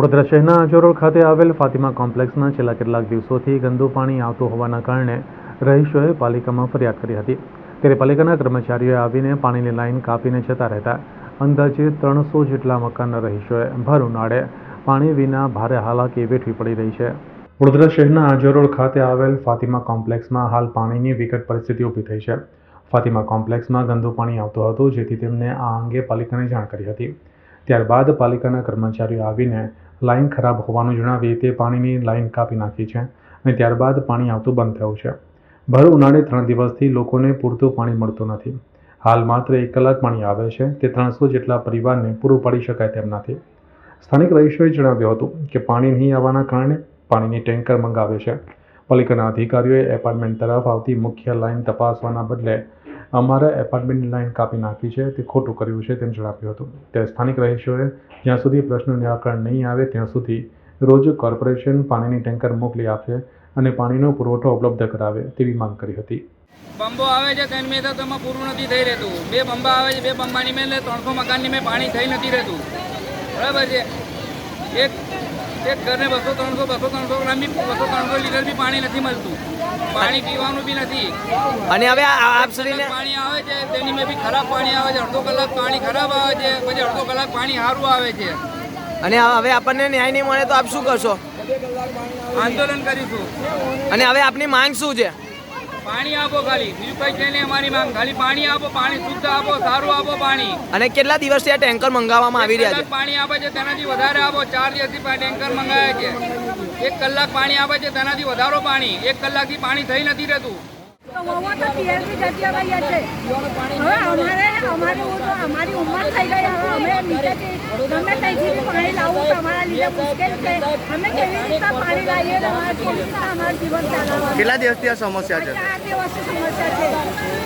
વડોદરા શહેરના આજોરોડ ખાતે આવેલ ફાતિમા કોમ્પ્લેક્સમાં છેલ્લા કેટલાક દિવસોથી ગંદુ પાણી આવતું હોવાના કારણે રહીશોએ પાલિકામાં ફરિયાદ કરી હતી. ત્યારે પાલિકાના કર્મચારીઓએ આવીને પાણીની લાઇન કાપીને જતા રહેતા અંદાજે ત્રણસો જેટલા મકાનના રહીશોએ ભર ઉનાળે પાણી વિના ભારે હાલાકી વેઠવી પડી રહી છે. વડોદરા શહેરના આજોરોડ ખાતે આવેલ ફાતિમા કોમ્પ્લેક્સમાં હાલ પાણીની વિકટ પરિસ્થિતિ ઊભી થઈ છે. ફાતિમા કોમ્પ્લેક્સમાં ગંદુ પાણી આવતું હતું, જેથી તેમને આ અંગે પાલિકાને જાણ કરી હતી. ત્યારબાદ પાલિકાના કર્મચારીઓ આવીને લાઇન ખરાબ હોવાનું જણાવી તે પાણીની લાઇન કાપી નાખી છે અને ત્યારબાદ પાણી આવતું બંધ થયું છે. ભર ઉનાળે ત્રણ દિવસથી લોકોને પૂરતું પાણી મળતું નથી. હાલ માત્ર એક કલાક પાણી આવે છે, તે ત્રણસો જેટલા પરિવારને પૂરું પાડી શકાય તેમ નથી. સ્થાનિક રહીશોએ જણાવ્યું હતું કે પાણી નહીં આવવાના કારણે પાણીની ટેન્કર મંગાવે છે. પાલિકાના અધિકારીઓએ એપાર્ટમેન્ટ તરફ આવતી મુખ્ય લાઇન તપાસવાના બદલે અમારા એપાર્ટમેન્ટની લાઈન કાપી નાખી છે, તે ખોટું કર્યું છે તેમ જણાવ્યું હતું. ત્યારે સ્થાનિક રહીશોએ જ્યાં સુધી પ્રશ્ન નિરાકરણ નહીં આવે, ત્યાં સુધી રોજ કોર્પોરેશન પાણીની ટેન્કર મોકલી આપે અને પાણીનો પુરવઠો ઉપલબ્ધ કરાવે તેવી માંગ કરી હતી. બંબો આવે છે તેની મેં તો તેમાં પૂરું નથી થઈ રહેતું. બે બંબા આવે છે, બે બંબાની મેં ત્રણસો મકાનની મેં પાણી થઈ નથી રહેતું. બરાબર છે? એક એક ઘરને બસો ત્રણસો બસો ત્રણસો ગ્રામ બી બસો ત્રણસો લીટર બી પાણી નથી મળતું. પાણી પીવાનું બી નથી. અને હવે આ- આપ શ્રીને પાણી આવે છે તેની મેં બી ખરાબ પાણી આવે છે અડધો કલાક પાણી ખરાબ આવે છે પછી અડધો કલાક પાણી સારું આવે છે. અને હવે આપણને ન્યાય નહીં મળે તો આપ શું કરશો? આંદોલન કરીશું. અને હવે આપની માંગ શું છે? પાણી આપો ખાલી. બીજું કંઈ છે નહીં અમારી માંગ. ખાલી પાણી આપો પાણી શુદ્ધ આપો સારું આપો પાણી. અને કેટલા દિવસથી આ ટેન્કર મંગાવવામાં આવી રહ્યા છે? પાણી આપે છે તેનાથી વધારે આપો. ચાર દિવસથી ટેન્કર મંગાવ્યા છે. એક કલાક પાણી આપે છે તેનાથી વધારો પાણી. એક કલાકથી પાણી થઈ નથી રહેતું. મમ્મા તો જગ્યા છે. હવે અમારે અમારી ઉંમર- અમારી ઉંમર થઈ ગઈ હવે અમે નીચેથી ગમે ત્યાંથી પાણી લાવવું તો અમારા લીધે મુશ્કેલ છે. અમે કેવી રીતે પાણી લાવીએ અમારે કેવી રીતે અમારું જીવન ચલાવવાનું કેટલા દિવસથી આ સમસ્યા આ ચાર દિવસની સમસ્યા છે.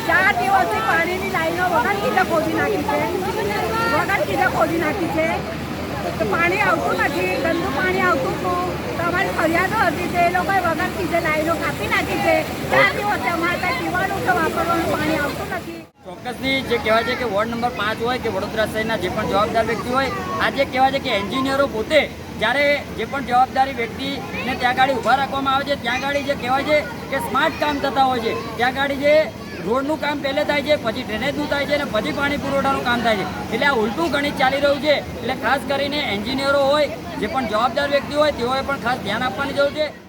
ચાર દિવસથી પાણીની લાઈનો વગર કીધે ખોદી નાખી છે. વગર કીધે ખોદી નાખી છે. પાણી આવતું નથી ગંદુ પાણી આવતું હતું. ફરિયાદો હતી તે એ લોકોએ વગર કીધે લાઈનો કાપી નાખી છે ચાર દિવસ અમારે ત્યાં પીવાનું કે વાપરવાનું પાણી આવતું નથી. ચોક્કસની જે કહેવાય છે કે વોર્ડ નંબર પાંચ હોય કે વડોદરા શહેરના જે પણ જવાબદાર વ્યક્તિ હોય આજે કહેવાય છે કે એન્જિનિયરો પોતે જ્યારે જે પણ જવાબદારી વ્યક્તિને ત્યાં ગાડી ઊભા રાખવામાં આવે છે ત્યાં ગાડી જે કહેવાય છે કે સ્માર્ટ કામ થતા હોય છે ત્યાં ગાડી જે રોડનું કામ પહેલે થાય છે, પછી ડ્રેનેજનું થાય છે અને પછી પાણી પુરવઠાનું કામ થાય છે. એટલે આ ઉલટું ગણિત ચાલી રહ્યું છે. એટલે ખાસ કરીને એન્જિનિયરો હોય, જે પણ જવાબદાર વ્યક્તિ હોય, તેઓએ પણ ખાસ ધ્યાન આપવાની જરૂર છે.